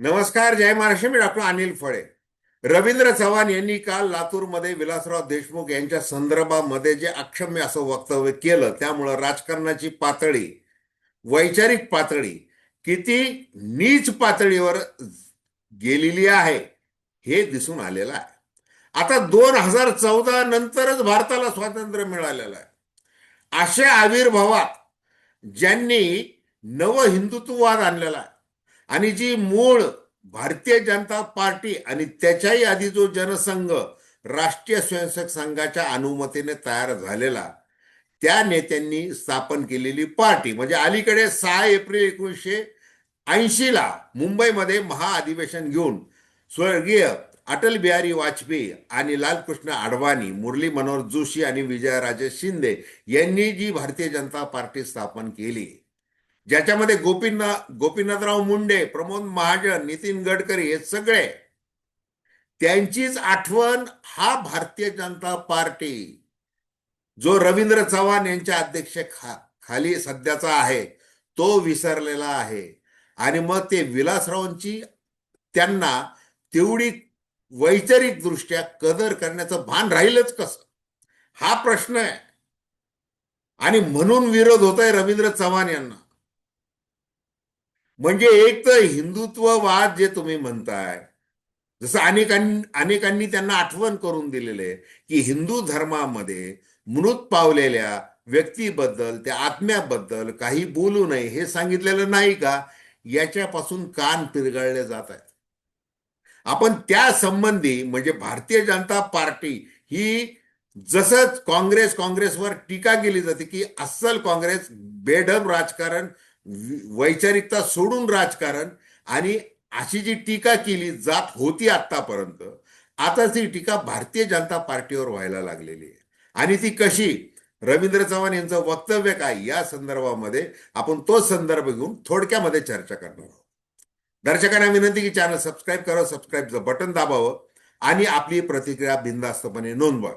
नमस्कार जय महाराष्ट्र मी डॉक्टर अनिल फळे. रवींद्र चव्हाण यांनी काल लातूरमध्ये विलासराव देशमुख यांच्या संदर्भामध्ये जे अक्षम्य असं वक्तव्य केलं त्यामुळं राजकारणाची पातळी वैचारिक पातळी किती नीच पातळीवर गेलेली आहे हे दिसून आलेलं आहे. आता दोन हजार चौदा नंतरच भारताला स्वातंत्र्य मिळालेलं आहे. अशा आविर्भावात ज्यांनी नव हिंदुत्ववाद आणलेला आहे आणि जी मूळ भारतीय जनता पार्टी आणि त्याच्याही आधी जो जनसंघ राष्ट्रीय स्वयंसेवक संघाच्या अनुमतीने तयार झालेला त्या नेत्यांनी स्थापन केलेली पार्टी. म्हणजे अलीकडे सहा एप्रिल एकोणीसशे ऐंशीला मुंबईमध्ये महाअधिवेशन घेऊन स्वर्गीय अटल बिहारी वाजपेयी आणि लालकृष्ण आडवाणी मुरली मनोहर जोशी आणि विजयराजे शिंदे यांनी जी भारतीय जनता पार्टी स्थापन केली ज्याच्यामध्ये गोपीनाथ गोपीनाथराव मुंडे प्रमोद महाजन नितीन गडकरी हे सगळे त्यांचीच आठवण हा भारतीय जनता पार्टी जो रवींद्र चव्हाण यांच्या अध्यक्ष खा खाली सध्याचा आहे तो विसरलेला आहे. आणि मग ते विलासरावांची त्यांना तेवढी वैचारिक दृष्ट्या कदर करण्याचं भान राहीलच कसं? हा प्रश्न आहे. आणि म्हणून विरोध होत आहे रवींद्र चव्हाण यांना. म्हणजे एक तर हिंदुत्ववाद जे तुम्ही म्हणताय जसं अनेकांनी अनेकांनी त्यांना आठवण करून दिलेले आहे की हिंदू धर्मामध्ये मृत पावलेल्या व्यक्तीबद्दल त्या आत्म्याबद्दल काही बोलू नये हे सांगितलेलं नाही का? याच्यापासून कान पिरगळले जात आहेत. आपण त्या संबंधी म्हणजे भारतीय जनता पार्टी ही जसंच काँग्रेस काँग्रेसवर टीका केली जाते की अस्सल काँग्रेस बेढब राजकारण वैचारिकता सोडून राजकारण आणि अशी जी टीका केली जात होती आतापर्यंत आता ती टीका भारतीय जनता पार्टीवर व्हायला लागलेली आहे. आणि ती कशी? रवींद्र चव्हाण यांचं वक्तव्य काय? या संदर्भामध्ये आपण तो संदर्भ घेऊन थोडक्यामध्ये चर्चा करणार आहोत. दर्शकांना विनंती की चॅनल सबस्क्राईब करा सबस्क्राईबचं बटन दाबावं आणि आपली प्रतिक्रिया बिनधास्तपणे नोंदवा.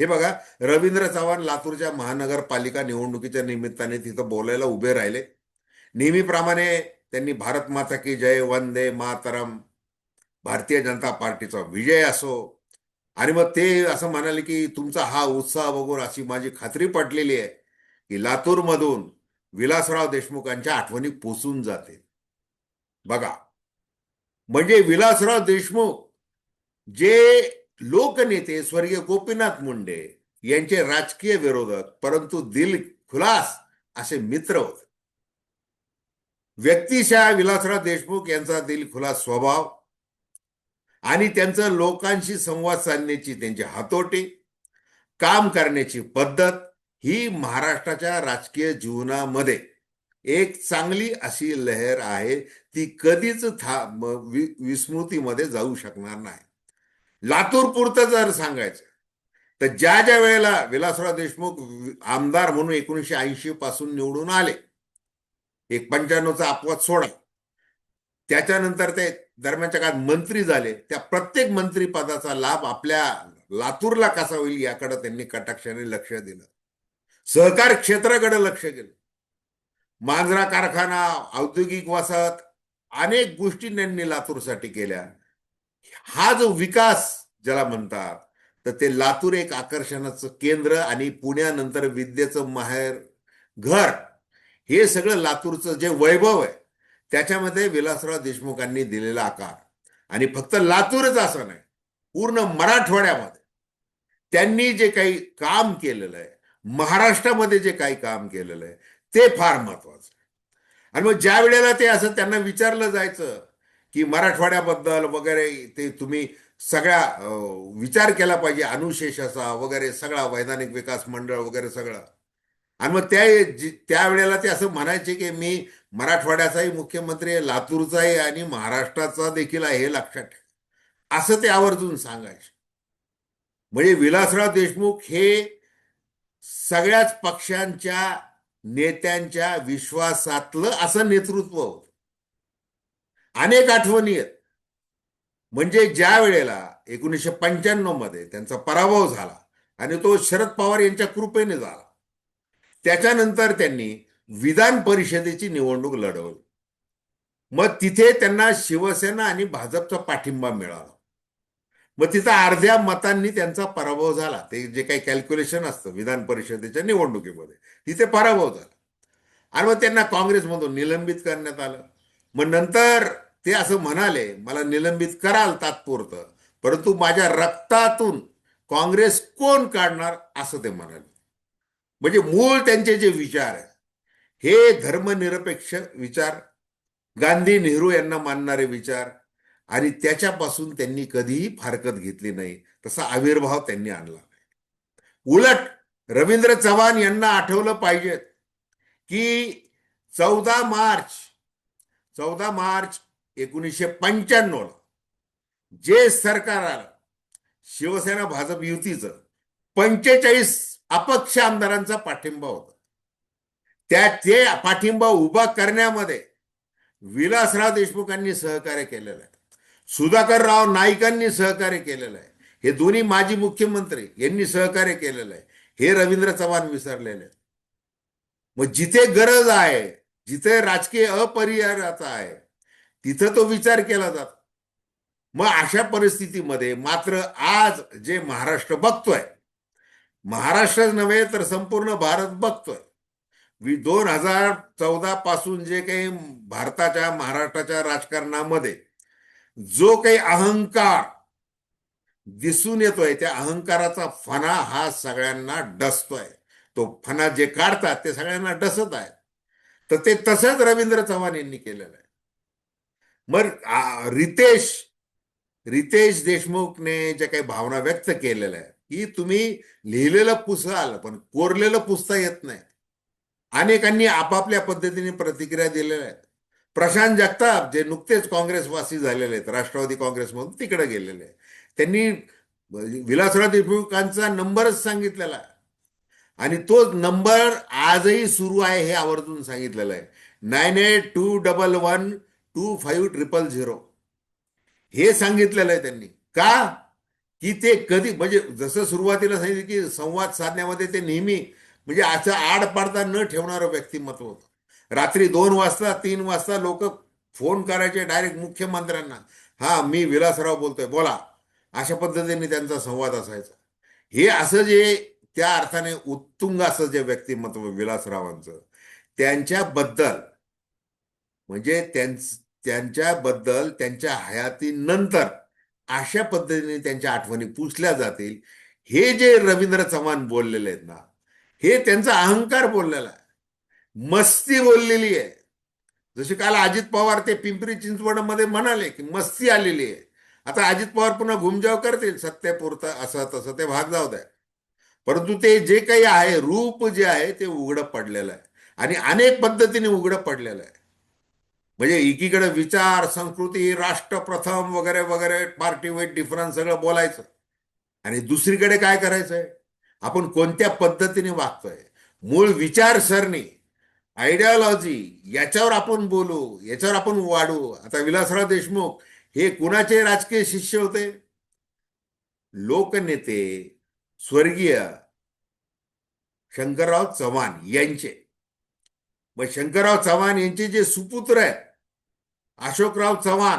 हे बघा रवींद्र चव्हाण लातूरच्या महानगरपालिका निवडणुकीच्या निमित्ताने तिथं बोलायला उभे राहिले. नेहमीप्रमाणे त्यांनी भारत माता की जय वंदे मातरम भारतीय जनता पार्टीचा विजय असो. आणि मग ते असं म्हणाले की तुमचा हा उत्साह बघून अशी माझी खात्री पटलेली आहे की लातूरमधून विलासराव देशमुखांच्या आठवणी पोचून जाते बघा. म्हणजे विलासराव देशमुख जे लोकनेते स्वर्गीय गोपीनाथ मुंडे यांचे राजकीय विरोधक परंतु दिल खुलास असे मित्र होते. व्यक्तिशः विलासराव देशमुख यांचा दिलखुला स्वभाव आणि त्यांचं लोकांशी संवाद साधण्याची त्यांची हातोटी काम करण्याची पद्धत ही महाराष्ट्राच्या राजकीय जीवनामध्ये एक चांगली अशी लहर आहे ती कधीच था विस्मृतीमध्ये जाऊ शकणार नाही. लातूर पुरतं जर सांगायचं तर ज्या ज्या वेळेला विलासराव देशमुख आमदार म्हणून एकोणीसशे ऐंशी पासून निवडून आले एक पंच्याण्णवचा अपवाद सोडा. त्याच्यानंतर ते दरम्यानच्या काळात मंत्री झाले. त्या प्रत्येक मंत्री पदाचा लाभ आपल्या लातूरला कसा होईल याकडे त्यांनी कटाक्षाने लक्ष दिलं. सहकार क्षेत्राकडे लक्ष केलं मांजरा कारखाना औद्योगिक वसाहत अनेक गोष्टी त्यांनी लातूरसाठी केल्या. हा जो विकास ज्याला म्हणतात तर ते लातूर एक आकर्षणाचं केंद्र आणि पुण्यानंतर विद्येचं माहेर घर हे सगळं लातूरचं जे वैभव आहे त्याच्यामध्ये विलासराव देशमुखांनी दिलेला आकार. आणि फक्त लातूरच असं नाही पूर्ण मराठवाड्यामध्ये त्यांनी जे काही काम केलेलं आहे महाराष्ट्रामध्ये जे काही काम केलेलं आहे ते फार महत्वाचं आणि मग ज्या वेळेला ते असं त्यांना विचारलं जायचं की मराठवाड्याबद्दल वगैरे ते तुम्ही सगळ्या विचार केला पाहिजे अनुशेषाचा वगैरे सगळा वैधानिक विकास मंडळ वगैरे सगळं. आणि मग त्या त्यावेळेला ते असं म्हणायचे की मी मराठवाड्याचाही मुख्यमंत्री आहे लातूरचाही आणि महाराष्ट्राचा देखील आहे हे लक्षात ठेवा. असं ते आवर्जून सांगायचे. म्हणजे विलासराव देशमुख हे सगळ्याच पक्षांच्या नेत्यांच्या विश्वासातलं असं नेतृत्व होत. अनेक आठवणी आहेत. म्हणजे ज्या वेळेला एकोणीसशे पंच्याण्णवमध्ये त्यांचा पराभव झाला आणि तो शरद पवार यांच्या कृपेने झाला. त्याच्यानंतर त्यांनी विधान परिषदेची निवडणूक लढवली. मग तिथे त्यांना शिवसेना आणि भाजपचा पाठिंबा मिळाला. मग तिथं अर्ध्या मतांनी त्यांचा पराभव झाला. ते जे काही कॅल्क्युलेशन असतं विधान परिषदेच्या निवडणुकीमध्ये तिथे पराभव झाला. आणि मग त्यांना काँग्रेसमधून निलंबित करण्यात आलं. मग नंतर ते असं म्हणाले मला निलंबित कराल तात्पुरतं परंतु माझ्या रक्तातून काँग्रेस कोण काढणार? असं ते म्हणाले. म्हणजे मूळ त्यांचे जे विचार आहेत हे धर्मनिरपेक्ष विचार गांधी नेहरू यांना मानणारे विचार आणि त्याच्यापासून त्यांनी कधीही फारकत घेतली नाही तसा आविर्भाव त्यांनी आणला नाही. उलट रवींद्र चव्हाण यांना आठवलं पाहिजे की चौदा मार्च चौदा मार्च एकोणीसशे पंच्याण्णवला जे सरकार आलं शिवसेना भाजप युतीचं पंचेचाळीस अपक्ष आमदारांचा पाठिंबा होता. त्या ते पाठिंबा उभा करण्यामध्ये विलासराव देशमुखांनी सहकार्य केलेलं आहे. सुधाकरराव नाईकांनी सहकार्य केलेलं आहे. हे दोन्ही माजी मुख्यमंत्री यांनी सहकार्य केलेलं आहे. हे रवींद्र चव्हाण विसरलेले आहेत. मग जिथे गरज आहे जिथे राजकीय अपरिहार्यता आहे तिथं तो विचार केला जातो. मग अशा परिस्थितीमध्ये मात्र आज जे महाराष्ट्र बघतोय महाराष्ट्रच नव्हे तर संपूर्ण भारत बघतोय. वि दोन हजार चौदा पासून जे काही भारताच्या महाराष्ट्राच्या राजकारणामध्ये जो काही अहंकार दिसून येतोय त्या अहंकाराचा फणा हा सगळ्यांना डसतोय. तो फणा जे काढतात ते सगळ्यांना डसत आहे तर ते तसंच रवींद्र चव्हाण यांनी केलेलं आहे. मग रितेश रितेश देशमुखने जे काही भावना व्यक्त केलेल्या आहे की तुम्ही लिहिलेलं पुसाल पण कोरलेलं पुसता येत नाही. अनेकांनी आपापल्या पद्धतीने प्रतिक्रिया दिलेल्या आहेत. प्रशांत जगताप जे नुकतेच काँग्रेसवासी झालेले आहेत राष्ट्रवादी काँग्रेसमधून तिकडे गेलेले आहेत. त्यांनी विलासराव देशमुखांचा नंबरच सांगितलेला आणि तोच नंबर आजही सुरू आहे हे आवर्जून सांगितलेलं आहे. Nine eight two double one two five triple zero. हे सांगितलेलं आहे त्यांनी. का? की ते कधी म्हणजे जसं सुरुवातीला सांगितलं की संवाद साधण्यामध्ये ते नेहमी म्हणजे असं आड पाडता न ठेवणारं व्यक्तिमत्व होतं. रात्री दोन वाजता तीन वाजता लोक फोन करायचे डायरेक्ट मुख्यमंत्र्यांना. हा मी विलासराव बोलतोय बोला. अशा पद्धतीने त्यांचा संवाद असायचा. हे असं जे त्या अर्थाने उत्तुंग असं जे व्यक्तिमत्व विलासरावांचं त्यांच्याबद्दल म्हणजे त्यांच्याबद्दल त्यांच्या हयातीनंतर अशा पद्धतीने त्यांच्या आठवणी पुसल्या जातील. हे जे रवींद्र चव्हाण बोललेले आहेत ना हे त्यांचा अहंकार बोललेला आहे. मस्ती बोललेली आहे. जसे काल अजित पवार ते पिंपरी चिंचवडमध्ये म्हणाले की मस्ती आलेली आहे. आता अजित पवार पुन्हा घुमजाव करतील सत्यापुरता असं तसं ते भाग जाऊ द्या. परंतु ते जे काही आहे रूप जे आहे ते उघडं पडलेलं आहे. आणि अनेक पद्धतीने उघडं पडलेलं आहे. म्हणजे एकीकडे विचार संस्कृती राष्ट्र प्रथम वगैरे वगैरे पार्टी वेट डिफरन्स सगळं बोलायचं. आणि दुसरीकडे काय करायचंय? आपण कोणत्या पद्धतीने वागतोय? मूळ विचारसरणी आयडियॉलॉजी याच्यावर आपण बोलू याच्यावर आपण वाढू. आता विलासराव देशमुख हे कुणाचे राजकीय शिष्य होते? लोकनेते स्वर्गीय शंकरराव चव्हाण यांचे. मग शंकरराव चव्हाण यांचे जे सुपुत्र आहेत अशोकराव चव्हाण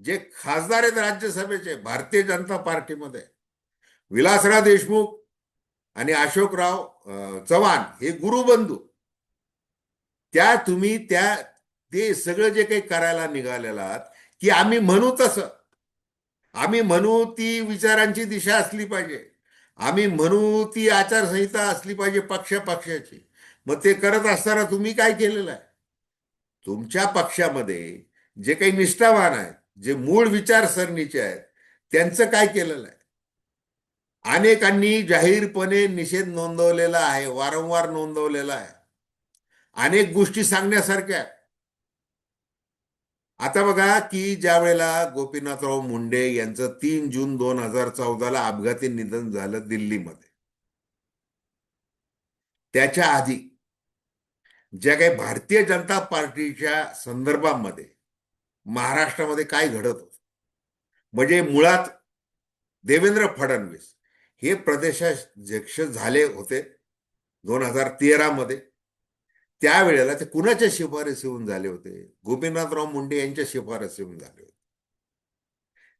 जे खासदार आहेत राज्यसभेचे भारतीय जनता पार्टीमध्ये. विलासराव देशमुख आणि अशोकराव चव्हाण हे गुरुबंधू. त्या तुम्ही त्या ते सगळं जे काही करायला निघालेला आहात की आम्ही म्हणू तसं. आम्ही म्हणू ती विचारांची दिशा असली पाहिजे. आम्ही म्हणू ती आचारसंहिता असली पाहिजे पक्ष पक्षाची मग ते करत असताना तुम्ही काय केलेलं आहे? तुमच्या पक्षामध्ये जे काही निष्ठावान आहेत जे मूळ विचारसरणीचे आहेत त्यांचं काय केलेलं आहे? अनेकांनी जाहीरपणे निषेध नोंदवलेला आहे वारंवार नोंदवलेला आहे. अनेक गोष्टी सांगण्यासारख्या आता बघा की ज्या वेळेला गोपीनाथराव मुंडे यांचं तीन जून दोन हजार चौदाला अपघाती निधन झालं दिल्लीमध्ये. त्याच्या आधी ज्या काही भारतीय जनता पार्टीच्या संदर्भामध्ये महाराष्ट्रामध्ये काय घडत होत? म्हणजे मुळात देवेंद्र फडणवीस हे प्रदेशाध्यक्ष झाले होते दोन हजार तेरा मध्ये त्यावेळेला ते कुणाच्या शिफारसीहून झाले होते? गोपीनाथराव मुंडे यांच्या शिफारसीहून झाले होते.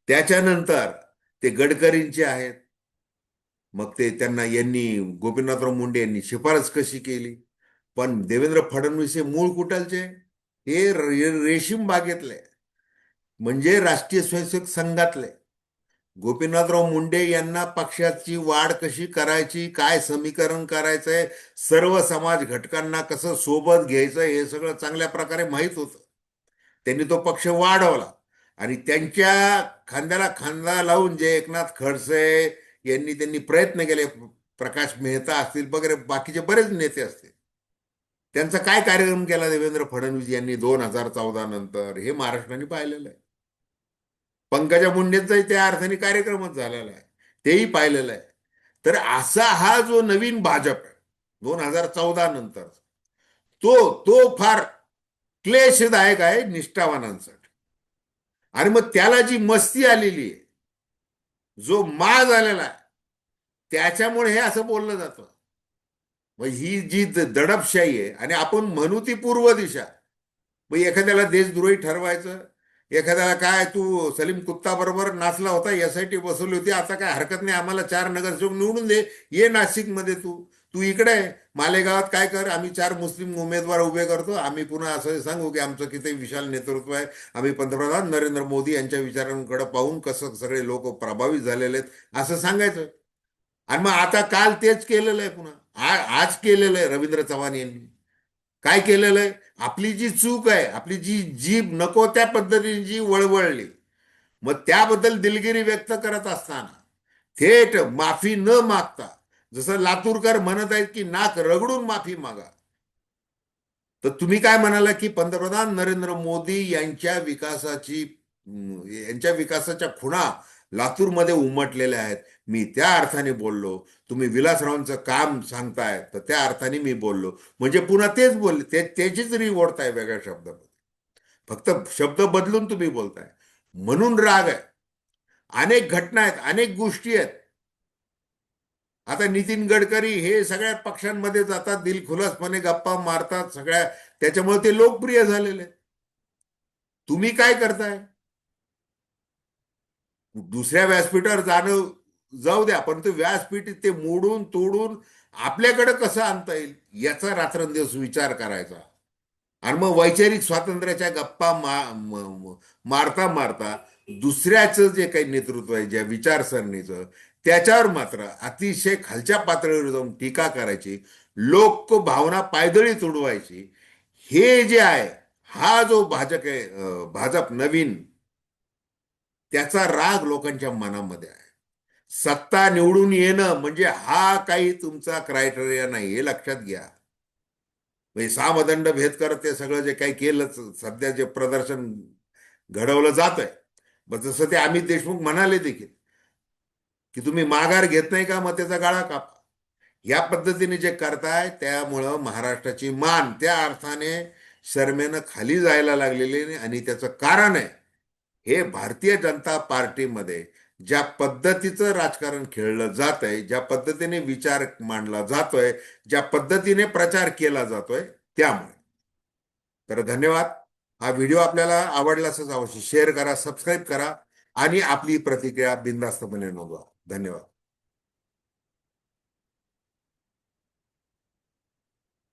त्याच्यानंतर ते गडकरींचे आहेत. मग ते त्यांना यांनी गोपीनाथराव मुंडे यांनी शिफारस कशी केली? पण देवेंद्र फडणवीस हे मूळ कुठलचे? हे रेशीम बागेतले. म्हणजे राष्ट्रीय स्वयंसेवक संघातले. गोपीनाथराव मुंडे यांना पक्षाची वाढ कशी करायची काय समीकरण करायचंय सर्व समाज घटकांना कसं सोबत घ्यायचं हे सगळं चांगल्या प्रकारे माहीत होतं. त्यांनी तो पक्ष वाढवला. आणि त्यांच्या खांद्याला खांदा लावून जे एकनाथ खडसे यांनी त्यांनी प्रयत्न केले प्रकाश मेहता असतील वगैरे बाकीचे बरेच नेते असतील. त्यांचा काय कार्यक्रम केला देवेंद्र फडणवीस यांनी दोन हजार चौदा नंतर? हे महाराष्ट्राने पाहिलेलं आहे. पंकजा मुंडेंचाही त्या अर्थाने कार्यक्रमच झालेला आहे. तेही पाहिलेलं आहे. तर असा हा जो नवीन भाजप आहे दोन हजार चौदा नंतर तो तो फार क्लेशदायक आहे निष्ठावानांसाठी. आणि मग त्याला जी मस्ती आलेली आहे जो माज आलेला आहे त्याच्यामुळे हे असं बोललं जातं. मग ही जी दडपशाही आहे आणि आपण म्हणू ती पूर्व दिशा. मग एखाद्याला देशद्रोही ठरवायचं एखाद्याला काय तू सलीम कुत्ता बरोबर नाचला होता एस आय टी बसवली होती आता काय हरकत नाही आम्हाला चार नगरसेवक निवडून दे ये नाशिकमध्ये तू. तू इकडे आहे मालेगावात काय कर आम्ही चार मुस्लिम उमेदवार उभे करतो आम्ही पुन्हा असं सांगू की आमचं किती विशाल नेतृत्व आहे आम्ही पंतप्रधान नरेंद्र मोदी यांच्या विचारांकडे पाहून कसं सगळे लोक प्रभावित झालेले आहेत असं सांगायचं. आणि मग आता काल तेच केलेलं आहे पुन्हा. आ- आज केलेलं आहे रवींद्र चव्हाण यांनी. काय केलेलं आहे आपली जी चूक आहे आपली जी जीभ नको त्या पद्धतीने जी वळवळली. मग त्याबद्दल दिलगिरी व्यक्त करत असताना थेट माफी न मागता जसं लातूरकर म्हणत आहेत की नाक रगडून माफी मागा. तर तुम्ही काय म्हणाला की पंतप्रधान नरेंद्र मोदी यांच्या विकासाची यांच्या विकासाच्या खुणा लातूरमध्ये उमटलेल्या आहेत. मी त्या अर्थाने बोललो. तुम्ही विलासरावांचं काम सांगताय तर त्या अर्थाने मी बोललो. म्हणजे पुन्हा तेच बोलले ते त्याचीच रिवोडताय वेगळ्या शब्दामध्ये. फक्त शब्द बदलून तुम्ही बोलताय. म्हणून राग आहे. अनेक घटना आहेत अनेक गोष्टी आहेत. आता नितीन गडकरी हे सगळ्या पक्षांमध्ये जातात दिलखुलासपणे गप्पा मारतात सगळ्या. त्याच्यामुळे ते लोकप्रिय झालेले तुम्ही काय करताय? दुसऱ्या व्यासपीठावर जाणं जाऊ द्या पण ते व्यासपीठ ते मोडून तोडून आपल्याकडे कसं आणता येईल याचा रात्रंदिवस विचार करायचा. आणि मग वैचारिक स्वातंत्र्याच्या गप्पा मा मारता मारता दुसऱ्याचं जे काही नेतृत्व आहे ज्या विचारसरणीचं त्याच्यावर मात्र अतिशय खालच्या पातळीवर जाऊन टीका करायची लोक भावना पायदळी तुडवायची हे जे आहे हा जो भाजप आहे भाजप नवीन त्याचा राग लोकांच्या मनामध्ये आहे. सत्ता निवडून येणं म्हणजे हा काही तुमचा क्रायटेरिया नाही हे लक्षात घ्या. म्हणजे सामदंड भेद करत ते सगळं जे काही केलं सध्या जे प्रदर्शन घडवलं जात आहे मग जसं ते अमित देशमुख म्हणाले देखील की तुम्ही माघार घेत नाही का मग त्याचा गाळा कापा. या पद्धतीने जे करताय त्यामुळं महाराष्ट्राची मान त्या अर्थाने शर्मेनं खाली जायला लागलेली आणि त्याचं कारण आहे. हे भारतीय जनता पार्टीमध्ये ज्या पद्धतीचं राजकारण खेळलं जात आहे ज्या पद्धतीने विचार मांडला जातोय ज्या पद्धतीने प्रचार केला जातोय त्यामुळे. तर धन्यवाद. हा व्हिडिओ आपल्याला आवडला असेल अवश्य शेअर करा सबस्क्राईब करा आणि आपली प्रतिक्रिया बिंदास्तपणे नोंदवा. धन्यवाद.